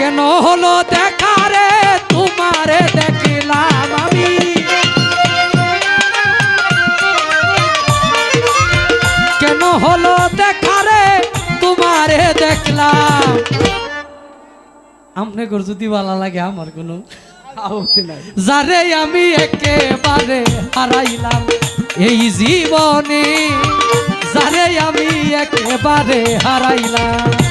কেন হলো দেখা রে? তোমারে দেখলাম আমি। কেন হলো দেখা রে? তোমারে দেখলাম। কর যদি ভালো লাগে আমার কোনো যারে আমি একেবারে হারাইলাম এই জীবনে, যারে আমি একেবারে হারাইলাম।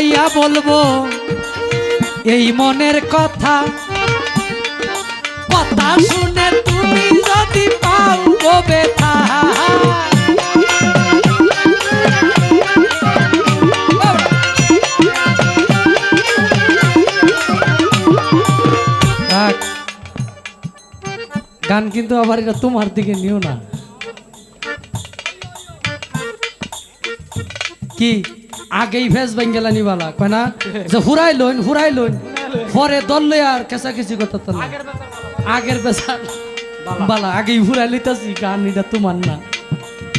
দাঁড়াইয়া বলব, এই মনের কথা। কথা শুনে তুমি যদি পাও ব্যথা। গান কিন্তু আবার এটা তোমার দিকে নিও না। কি? আগেই ভেজ বেঙ্গেলা নিবালা কয় না? যে হুরাই লইন হুরাই লইন। পরে দল আর কেসা কিছু কথা তো আগের বেচার বালা। আগেই হুরাই লইতাছি গান এটা তোমার না।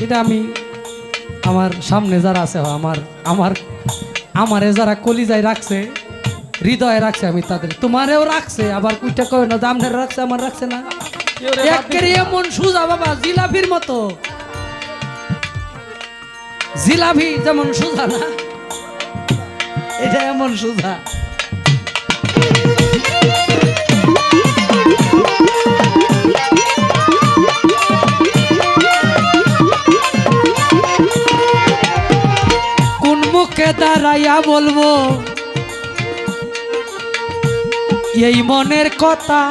এটা আমি আমার সামনে যারা আছে আমার আমার আমারে যারা কলিজায় রাখছে হৃদয়ে রাখছে আমি তাদের তোমারেও রাখছে আবার কুইটা কয় না দামনের রাখছে আমার রাখছে না। এমন সুজা বাবা জিলাপির মতো। জিলাপি যেমন সুজা না এটা এমন সুজা। কোন মুখে দাঁড়াইয়া বলব? এই মনের কথা।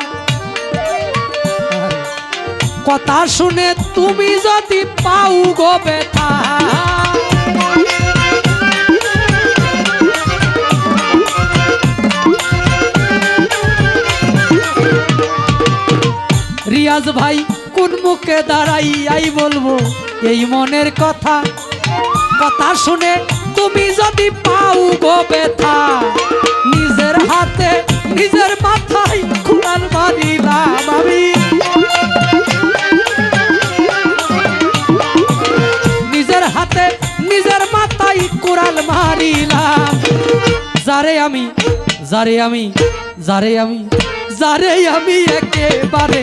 কথা শুনে তুমি যদি পাও গো ব্যথা। রিয়াজ ভাই, কোন মুখে দাঁড়াই আই বলব এই মনের কথা? কথা শুনে তুমি যদি পাও গো ব্যথা, নিজের হাতে, নিজের মাথায় কুড়াল মারিলাম আমি। নিজের হাতে, নিজের মাথায় কুড়াল মারিলাম। যারে আমি যারে আমি যারে আমি যারে আমি একেবারে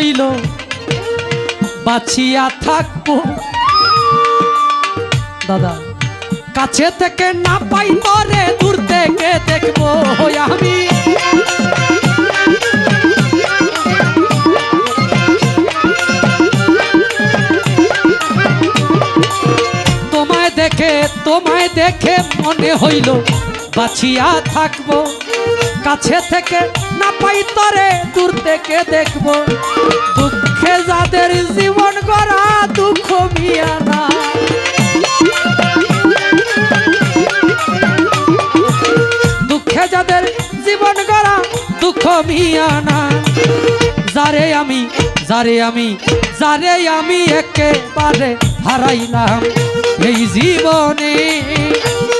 হইল বাঁচিয়া থাকব। দাদা, কাছে থেকে না পাই তরে দূর থেকে দেখব আমি। তোমায় দেখে তোমায় দেখে মনে হইল বাঁচিয়া থাকব। কাছে থেকে না পাই তরে, দূর থেকে দেখব। দুঃখে যাদের জীবন গড়া, দুঃখ মিয়ানা দুঃখে যাদের জীবন গড়া, দুঃখ মিয়ানা যারে আমি যারে আমি যারে আমি একেবারে হারাইলাম এই জীবনে।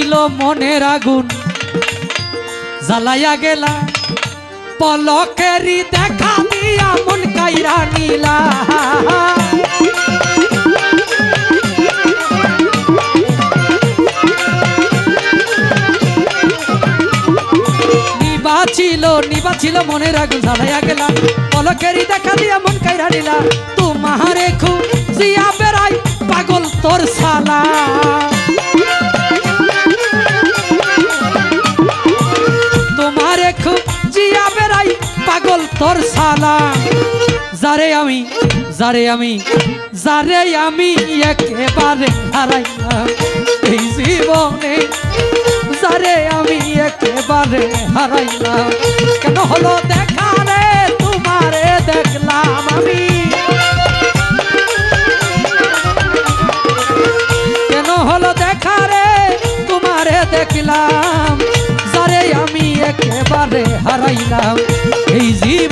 ছিল মনের আগুন। জ্বালাইয়া গেলা পলকেরি দেখা দিয়া মন কাইরা নীলা। ছিল, নিবা ছিল মনের আগুন। জ্বালাইয়া গেলা পলকেরি দেখা দিয়া মন কাইরা নীলা। তোমারে খুঁজিয়া বেড়াই পাগল তোর সালা তোর সালা যারে আমি যারে আমি যারে আমি একেবারে হারাইলাম এই জীবনে, যারে আমি একেবারে হারাইলাম। কেন হলো দেখা রে, তোমারে দেখলাম আমি। কেন হলো দেখা রে, তোমারে দেখলাম। যারে আমি একেবারে হারাইলাম এই জীবনে।